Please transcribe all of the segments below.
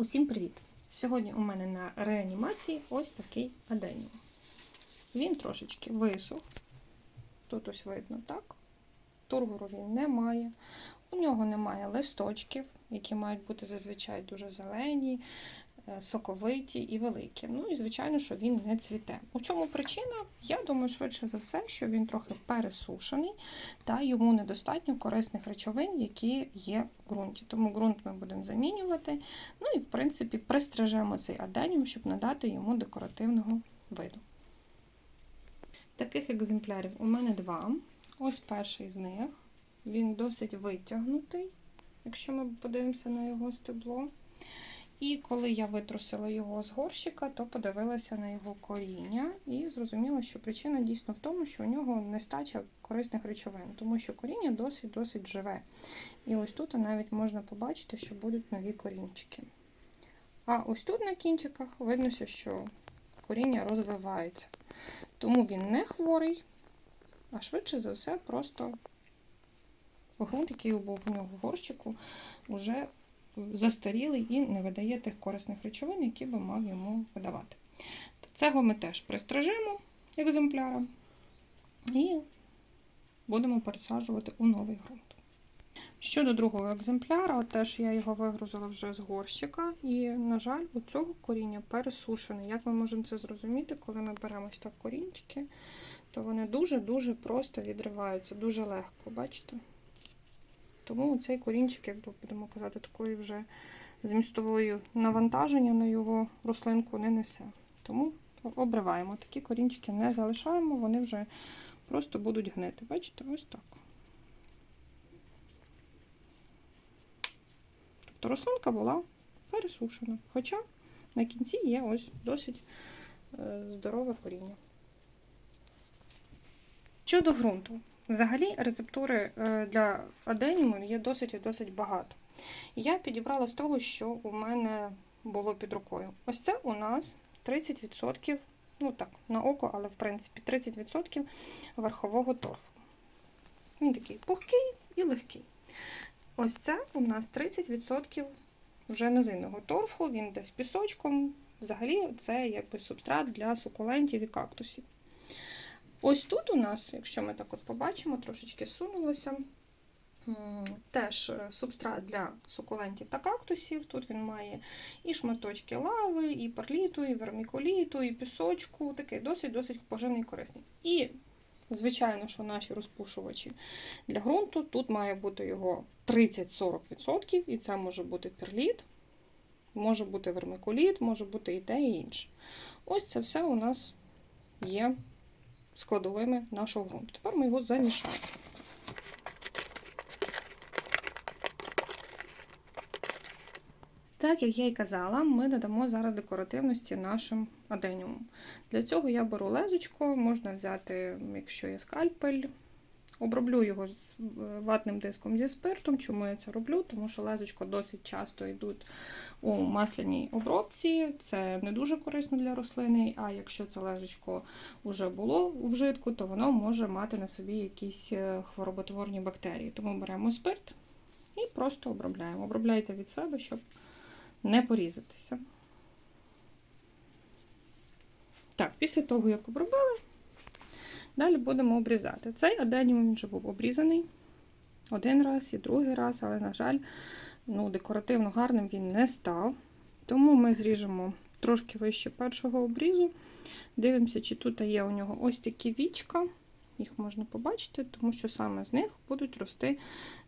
Усім привіт! Сьогодні у мене на реанімації ось такий аденіум. Він трошечки висох. Тут ось видно, так? Тургору він не має. У нього немає листочків, які мають бути зазвичай дуже зелені, соковиті і великі. Ну і звичайно, що він не цвіте. У чому причина? Я думаю, швидше за все, що він трохи пересушений та йому недостатньо корисних речовин, які є в ґрунті. Тому ґрунт ми будемо замінювати. Ну і в принципі пристрижемо цей аденіум, щоб надати йому декоративного виду. Таких екземплярів у мене два. Ось перший з них. Він досить витягнутий, якщо ми подивимося на його стебло. І коли я витрусила його з горщика, то подивилася на його коріння і зрозуміла, що причина дійсно в тому, що у нього нестача корисних речовин, тому що коріння досить-досить живе. І ось тут навіть можна побачити, що будуть нові корінчики. А ось тут на кінчиках виднося, що коріння розвивається. Тому він не хворий, а швидше за все, просто ґрунт, який був у нього в горщику, вже застарілий і не видає тих корисних речовин, які би мав йому видавати. Цього ми теж пристражимо екземпляра і будемо пересаджувати у новий ґрунт. Щодо другого екземпляра, теж я його вигрузила вже з горщика, і, на жаль, у цього коріння пересушене. Як ми можемо це зрозуміти, коли ми беремо так корінчики, то вони дуже-дуже просто відриваються, дуже легко, бачите? Тому цей корінчик, як будемо казати, такої вже змістовою навантаження на його рослинку не несе. Тому обриваємо. Такі корінчики не залишаємо, вони вже просто будуть гнити. Бачите, ось так. Тобто рослинка була пересушена. Хоча на кінці є ось досить е, здорове коріння. Щодо ґрунту. Взагалі, рецептури е, для аденіму є досить і досить багато. Я підібрала з того, що у мене було під рукою. Ось це у нас 30%, ну так, на око, але в принципі 30% верхового торфу. Він такий пухкий і легкий. Ось це у нас 30% вже низинного торфу, він десь пісочком. Взагалі, це якби субстрат для сукулентів і кактусів. Ось тут у нас, якщо ми так от побачимо, трошечки сунулося, теж субстрат для сукулентів та кактусів. Тут він має і шматочки лави, і перліту, і вермікуліту, і пісочку. Такий досить-досить поживний і корисний. І, звичайно, що наші розпушувачі для ґрунту, тут має бути його 30-40%, і це може бути перліт, може бути вермикуліт, може бути і те, і інше. Ось це все у нас є складовими нашого ґрунту. Тепер ми його замішаємо. Так, як я і казала, ми додамо зараз декоративності нашим аденіумом. Для цього я беру лезочко, можна взяти, якщо є скальпель, оброблю його з ватним диском зі спиртом. Чому я це роблю? Тому що лезочко досить часто йдуть у масляній обробці. Це не дуже корисно для рослини, а якщо це лезочко вже було у вжитку, то воно може мати на собі якісь хвороботворні бактерії. Тому беремо спирт і просто обробляємо. Обробляйте від себе, щоб не порізатися. Так, після того, як обробили, далі будемо обрізати. Цей аденіум вже був обрізаний один раз і другий раз, але, на жаль, ну, декоративно гарним він не став. Тому ми зріжемо трошки вище першого обрізу. Дивимося, чи тут є у нього ось такі вічка. Їх можна побачити, тому що саме з них будуть рости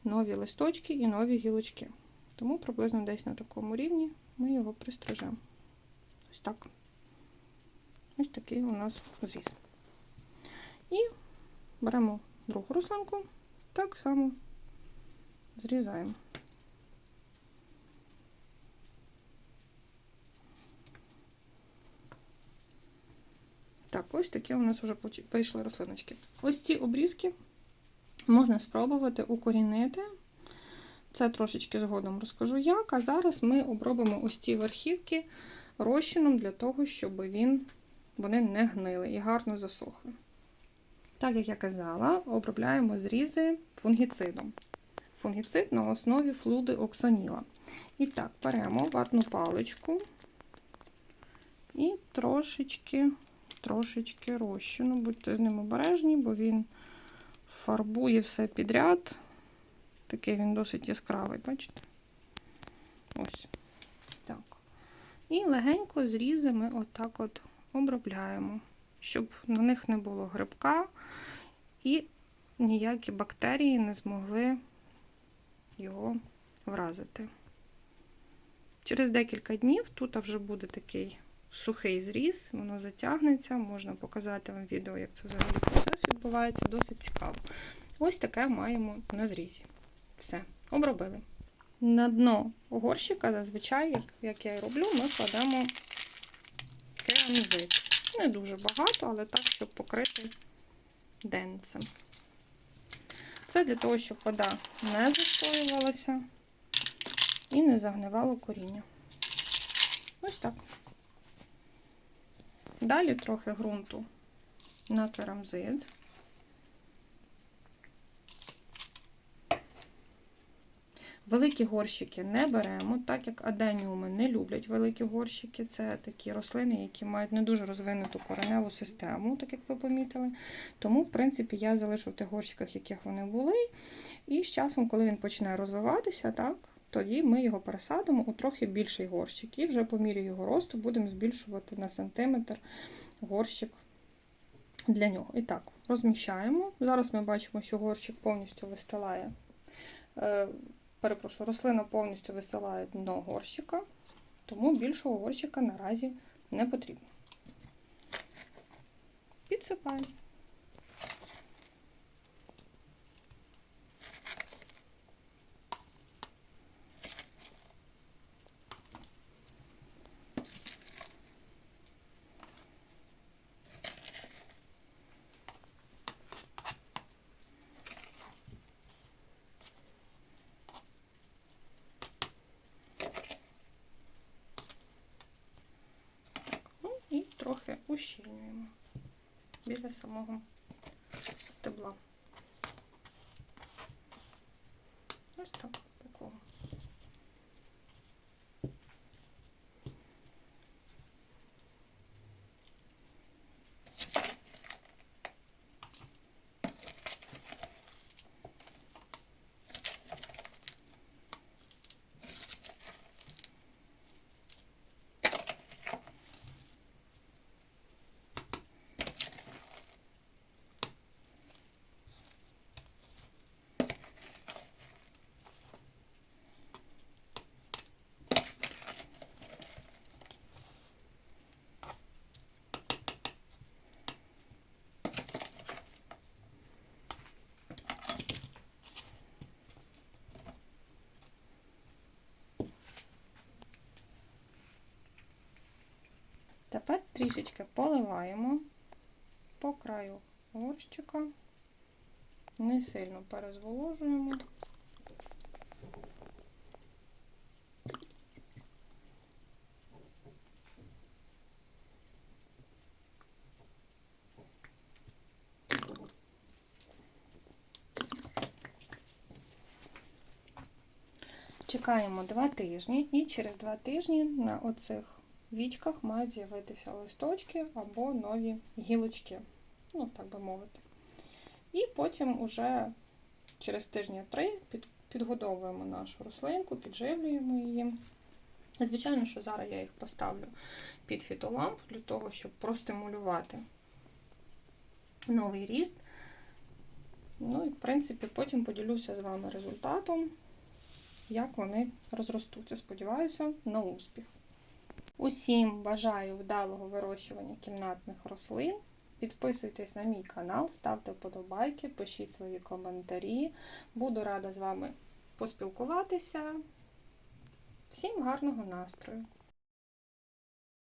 нові листочки і нові гілочки. Тому приблизно десь на такому рівні ми його пристрижемо. Ось так. Ось такий у нас зріз. І беремо другу рослинку, так само зрізаємо. Так, ось такі у нас вже вийшли рослиночки. Ось ці обрізки можна спробувати укорінити. Це трошечки згодом розкажу як. А зараз ми обробимо ось ці верхівки розчином для того, щоб він, вони не гнили і гарно засохли. Так як я казала, обробляємо зрізи фунгіцидом. фунгіцид на основі флуди оксаніла. І так, беремо ватну паличку і трошечки, трошечки розчину. Будьте з ним обережні, бо він фарбує все підряд. Такий він досить яскравий, бачите? Ось. Так. І легенько зрізами отак от обробляємо, щоб на них не було грибка і ніякі бактерії не змогли його вразити. Через декілька днів тут вже буде такий сухий зріз, воно затягнеться, можна показати вам відео, як це взагалі процес відбувається, досить цікаво. Ось таке маємо на зрізі. Все, обробили. На дно горщика зазвичай, як, я і роблю, ми кладемо керамзит. Не дуже багато, але так, щоб покрити денцем. Це для того, щоб вода не застоювалася і не загнивало коріння. Ось так. Далі трохи ґрунту на керамзит. Великі горщики не беремо, так як аденіуми не люблять великі горщики. Це такі рослини, які мають не дуже розвинуту кореневу систему, так як ви помітили. Тому, в принципі, я залишу в тих горщиках, яких вони були. І з часом, коли він почне розвиватися, так, тоді ми його пересадимо у трохи більший горщик. І вже по мірі його росту будемо збільшувати на сантиметр горщик для нього. І так, розміщаємо. Зараз ми бачимо, що горщик повністю вистилає. Перепрошую, рослина повністю висилає дно горщика, тому більшого горщика наразі не потрібно. Підсипаємо. Ну і трохи ущільнюємо біля самого стебла. Ось так, по колу. Тепер трішечки поливаємо по краю горщика, не сильно перезволожуємо. Чекаємо 2 тижні, і через 2 тижні на оцих вічках мають з'явитися листочки або нові гілочки, ну, так би мовити. І потім уже через тижня три під, підгодовуємо нашу рослинку, підживлюємо її. Звичайно, що зараз я їх поставлю під фітоламп для того, щоб простимулювати новий ріст. Ну і, в принципі, потім поділюся з вами результатом, як вони розростуться. Сподіваюся, на успіх. Усім бажаю вдалого вирощування кімнатних рослин. Підписуйтесь на мій канал, ставте вподобайки, пишіть свої коментарі. Буду рада з вами поспілкуватися. Всім гарного настрою!